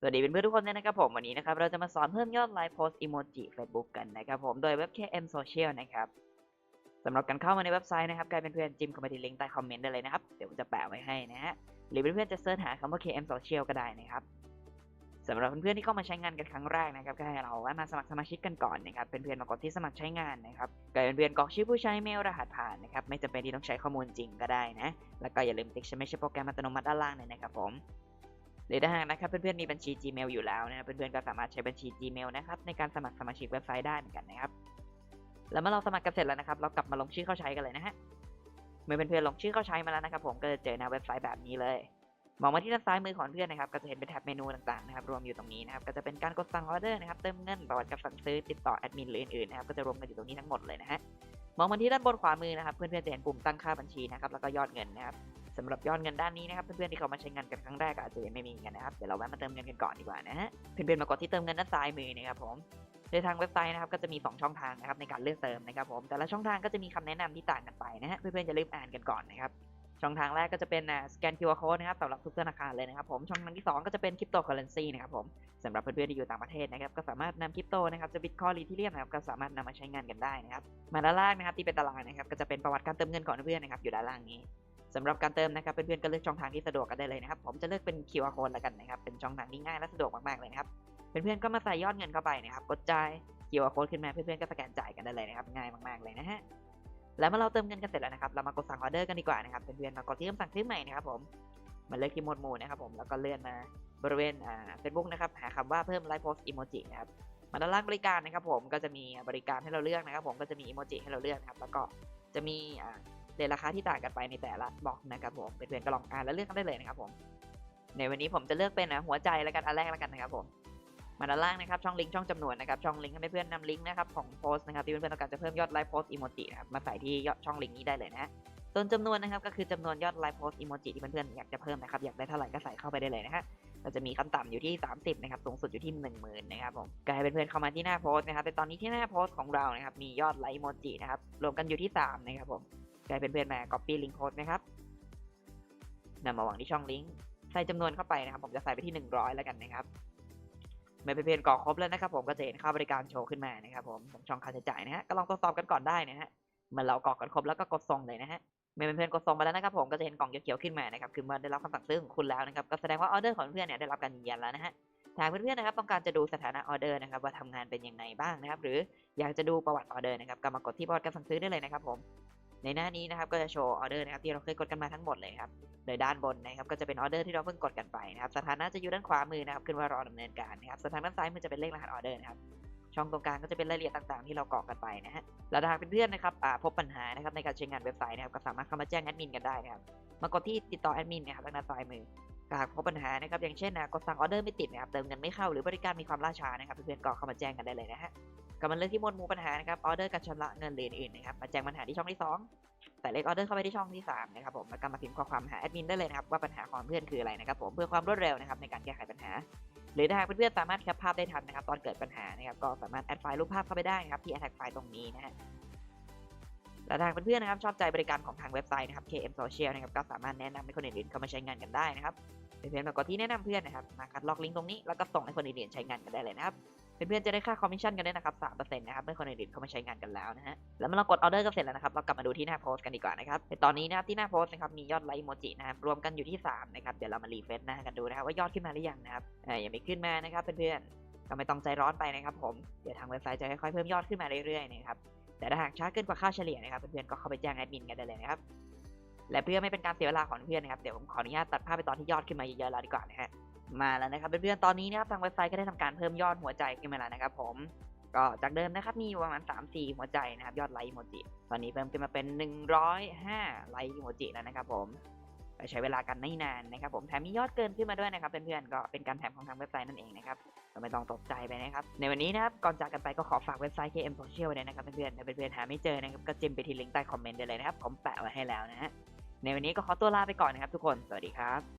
สวัสดีเพื่อนๆทุกคนด้วยนะครับผมวันนี้นะครับเราจะมาสอนเพิ่มยอดไลค์โพสต์อีโมจิ Facebook กันนะครับผมโดยเว็บ KM Social นะครับสำหรับการเข้ามาในเว็บไซต์นะครับกลายเป็นเพื่อนจิ้มเข้ามาที่ลิงก์ใต้คอมเมนต์ได้เลยนะครับเดี๋ยวผมจะแปะไว้ให้นะฮะหรือเพื่อนๆจะเสิร์ชหาคำว่า KM Social ก็ได้นะครับสำหรับเพื่อนๆที่เข้ามาใช้งานกันครั้งแรกนะครับก็ให้เราแวะมาสมัครสมาชิกกันก่อนนะครับเป็นเพื่อนมากดที่สมัครใช้งานนะครับกลายเป็นเพื่อนกรอกชื่อผู้ใช้เมลรหัสผ่านนะครับไม่จำเป็นที่ต้องใช้ข้อมูลจริงก็ได้นะแล้วก็อย่าลืมติ๊กใช้ไม่ใช่โปรแกรมอัตโนมัติด้านล่างเลยนะครับผม หรือถ้าหากนะครับเพื่อนๆมีบัญชี Gmail อยู่แล้วนะครับเพื่อนๆก็สามารถใช้บัญชี Gmail นะครับในการสมัครสมาชิกเว็บไซต์ได้เหมือนกันนะครับแล้วเมื่อเราสมัครกันเสร็จแล้วนะครับ เรากลับมาลงชื่อเข้าใช้กันเลยนะฮะเมื่อเพื่อนๆลงชื่อเข้าใช้มาแล้วนะครับ ผมก็จะเจอหน้าเว็บไซต์แบบนี้เลยมองมาที่ด้านซ้ายมือของเพื่อนนะครับก็จะเห็นเป็นแท็บเมนูต่างๆนะครับรวมอยู่ตรงนี้นะครับก็จะเป็นการกดสั่งออเดอร์นะครับเติมเงินประวัติการสั่งซื้อติดต่อแอดมินหรืออื่นๆนะครับก็จะรวมกันอยู่ตรงนี้ทั้งหมดเลยนะฮะมองมาที่ด้านบนขวามือนะครับเพื่อนๆจะเห็นปุ่มตั้งค่าบัญชีนะครับแล้วก็ยอดเงินนะครับ สำหรับยอดเงินด้านนี้นะครับเพื่อนๆที่เขามาใช้งานกันครั้งแรกอาจจะยังไม่มีกันนะครับเดี๋ยวเราแวะมาเติมเงินกันก่อนดีกว่านะฮะเพื่อนๆมากดที่เติมเงินด้านซ้ายมือนะครับผมโดยทางเว็บไซต์นะครับก็จะมี 2 ช่องทางนะครับในการเลือกเติมนะครับผมแต่ละช่องทางก็จะมีคำแนะนำที่ต่างกันไปนะฮะเพื่อนๆจะรีบอ่านกันก่อนนะครับช่องทางแรกก็จะเป็นสแกน QR code นะครับสำหรับทุกธนาคารเลยนะครับผมช่องทางที่ 2 ก็จะเป็นคริปโตเคอเรนซีนะครับผมสำหรับเพื่อนๆที่อยู่ต่างประเทศนะครับก็สามารถนำคริปโตนะครับจะบิตคอยหรือทีเรียมนะครับก็สามารถนำมาใช้งานกันได้นะครับมาด้านล่างนะครับที่เป็นตารางนะครับก็จะเป็นประวัติการเติมเงินของเพื่อนๆนะครับอยู่ด้านล่างนี้ สำหรับการเติมนะครับเพื่อนๆก็เลือกช่องทางที่สะดวกกันได้เลยนะครับผมจะเลือกเป็น QR code แล้วกันนะครับเป็นช่องทางที่ง่ายและสะดวกมากๆเลยนะครับเพื่อนๆก็มาใส่ยอดเงินเข้าไปนะครับกดจ่าย QR code ขึ้นมาเพื่อนๆก็สแกนจ่ายกันได้เลยนะครับง่ายมากๆเลยนะฮะแล้วเมื่อเราเติมเงินกันเสร็จแล้วนะครับเรามากดสั่งออเดอร์กันดีกว่านะครับเพื่อนๆมากดที่คำสั่งซื้อใหม่นะครับผมมาเลือกที่หมวดหมู่นะครับผมแล้วก็เลื่อนมาบริเวณอ่าเฟซบุ๊กนะครับหาคำว่าเพิ่มไลฟ์โพสต์อีโมจินะครับมาด้านล่างบริการนะครับผมก็จะมีบริการให้เราเลือกนะครับผมก็จะมีอีโมจิให้เราเลือกครับแล้วก็จะมี อ่าเรทราคาที่ต่างกันไปในแต่ละบล็อกนะครับผมเพื่อนๆก็ลองอ่านแล้วเลือกกันได้เลยนะครับผมในวันนี้ผมจะเลือกเป็นอะหัวใจแล้วกันอันแรกแล้วกันนะครับผมมาด้านล่างนะครับช่องลิงก์ช่องจำนวนนะครับช่องลิงก์ให้เพื่อนๆนำลิงก์นะครับของโพสต์นะครับที่เพื่อนๆต้องการจะเพิ่มยอดไลฟ์โพสต์อีโมจินะครับมาใส่ที่ช่องลิงก์นี้ได้เลยนะส่วนจำนวนนะครับก็คือจำนวนยอดไลฟ์โพสต์อีโมจิที่เพื่อนๆอยากจะเพิ่มนะครับอยากได้เท่าไหร่ก็ใส่เข้าไปได้เลยนะฮะเราจะมีขั้นต่ำอยู่ที่ 30นะครับสูงสุดอยู่ที่ 10,000นะครับผมก็ให้เพื่อนๆเข้ามาที่หน้าโพสต์นะครับแต่ตอนนี้ที่หน้าโพสต์ของเรานะครับมียอดไลค์อีโมจินะครับรวมกันอยู่ที่3นะครับผม กลายเป็นเพื่อนๆมา copy link post นะครับนำมาวางที่ช่องลิงก์ใส่จำนวนเข้าไปนะครับ ผมจะใส่ไปที่ 100 แล้วกันนะครับเมื่อเพื่อนๆกรอกครบแล้วนะครับ ผมก็จะเห็นค่าบริการโชว์ขึ้นมานะครับ ผมตรงช่องค่าใช้จ่ายนะฮะก็ลองตรวจสอบกันก่อนได้นะฮะเมื่อเรากรอกกันครบแล้วก็กดส่งเลยนะฮะเมื่อเพื่อนๆกดส่งมาแล้วนะครับ ผมก็จะเห็นกล่องเขียวๆขึ้นมานะครับคือเมื่อได้รับคำสั่งซื้อของคุณแล้วนะครับก็แสดงว่าออเดอร์ของเพื่อนเนี่ยได้รับการยืนยันแล้วนะฮะถ้าเพื่อนๆนะครับต้องการจะดูสถานะออเดอร์นะครับว่าทำงานเป็นยังไงบ้างนะครับ หรืออยากจะดูประวัติออเดอร์นะครับก็มากดที่ประวัติการสั่งซื้อได้เลยนะครับ ผม ในหน้านี้นะครับก็จะโชว์ออเดอร์นะครับที่เราเคยกดกันมาทั้งหมดเลยครับ โดยด้านบนนะครับก็จะเป็นออเดอร์ที่เราเพิ่งกดกันไปนะครับสถานะจะอยู่ด้านขวามือนะครับขึ้นว่ารอดำเนินการนะครับส่วนทางด้านซ้ายมือจะเป็นเลขรหัสออเดอร์นะครับช่องตรงกลางก็จะเป็นรายละเอียดต่างๆ ที่เรากรอกกันไปนะฮะแล้วถ้าหากเพื่อนๆนะครับพบปัญหานะครับในการใช้งานเว็บไซต์นะครับก็สามารถเข้ามาแจ้งแอดมินกันได้นะครับมากดที่ติดต่อแอดมินนะครับทางด้านซ้ายมือหากพบปัญหานะครับอย่างเช่นนะกดสั่งออเดอร์ไม่ติดนะครับเติมเงินไม่เข้าหรือบริการมีความล่าช้านะครับเพื่อนๆก็เข้ามาแจ้งกันได้เลยนะฮะ ก็มาเลือกที่มวดหมู่ปัญหานะครับออเดอร์การชำระเงินหรืออื่นนะครับมาแจ้งปัญหาที่ช่องที่สองใส่เลขออเดอร์เข้าไปที่ช่องที่3นะครับผมแล้วก็มาพิมพ์ข้อความหาแอดมินได้เลยนะครับว่าปัญหาของเพื่อนคืออะไรนะครับผมเพื่อความรวดเร็วนะครับในการแก้ไขปัญหา หรือถ้าหากเพื่อนๆสามารถแคปภาพได้ทันนะครับตอนเกิดปัญหานะครับก็สามารถแอดไฟล์รูปภาพเข้าไปได้นะครับที่แอดไฟล์ตรงนี้นะฮะและทางเพื่อนๆนะครับชอบใจบริการของทางเว็บไซต์นะครับ KM Social นะครับก็สามารถแนะนำให้คนอื่นๆเข้ามาใช้งานกันได้นะครับเพื่อนๆมากดที่แนะนำเพื่อนนะครับมาคัดลอกลิงก์ตรงนี้แล้วก็ส่งให้คนอื่นๆใช้งานกันได้เลยนะครับ เพื่อนๆจะได้ค่าคอมมิชชั่นกันด้วยนะครับ3%นะครับเมื่อคนอื่นๆเข้ามาใช้งานกันแล้วนะฮะแล้วเมื่อเรากดออเดอร์กันเสร็จแล้วนะครับเรากลับมาดูที่หน้าโพสต์กันดีกว่านะครับในตอนนี้นะครับที่หน้าโพสต์นะครับมียอดไลค์โมจินะครับรวมกันอยู่ที่3นะครับเดี๋ยวเรามารีเฟรชหน้ากันดูนะครับว่ายอดขึ้นมาหรือยังนะครับอ่ายังไม่ขึ้นมานะครับเพื่อนๆก็ไม่ต้องใจร้อนไปนะครับผมเดี๋ยวทางเว็บไซต์จะค่อยๆเพิ่มยอดขึ้นมาเรื่อยๆนะครับแต่ถ้าหากช้าเกินกว่าค่าเฉลี่ยนะครับเพื่อนๆก็เข้าไปแจ้งแอดมินกันได้เลยนะครับและเพื่อไม่เป็นการเสียเวลาของเพื่อนนะครับเดี๋ยวผมขออนุญาตตัดภาพไปตอนที่ยอดขึ้นมาเยอะๆแล้วดีกว่านะฮะ มาแล้วนะครับเพื่อนๆตอนนี้นะครับทางเว็บไซต์ก็ได้ทำการเพิ่มยอดหัวใจขึ้นมาแล้วนะครับ ผมก็จากเดิมนะครับมีอยู่ประมาณ 3-4 หัวใจนะครับ ยอดไลค์อีโมจิตอนนี้เพิ่มขึ้นมาเป็น 105 ไลค์อีโมจิแล้วนะครับ ผมใช้เวลากันไม่นานนะครับ ผมแถมมียอดเกินขึ้นมาด้วยนะครับเพื่อนๆก็เป็นการแถมของทางเว็บไซต์นั่นเองนะครับก็ไม่ต้องตกใจไปนะครับ ในวันนี้นะครับก่อนจากกันไปก็ขอฝากเว็บไซต์ KM Social ไว้ด้วยนะครับเพื่อนๆถ้าเพื่อนๆหาไม่เจอนะครับก็จิ้มไปที่ลิงก์ใต้คอมเมนต์ได้เลยนะครับผมแปะไว้ให้แล้วนะฮะในวันนี้ก็ขอตัวลาไปก่อนนะครับทุกคนสวัสดีครับ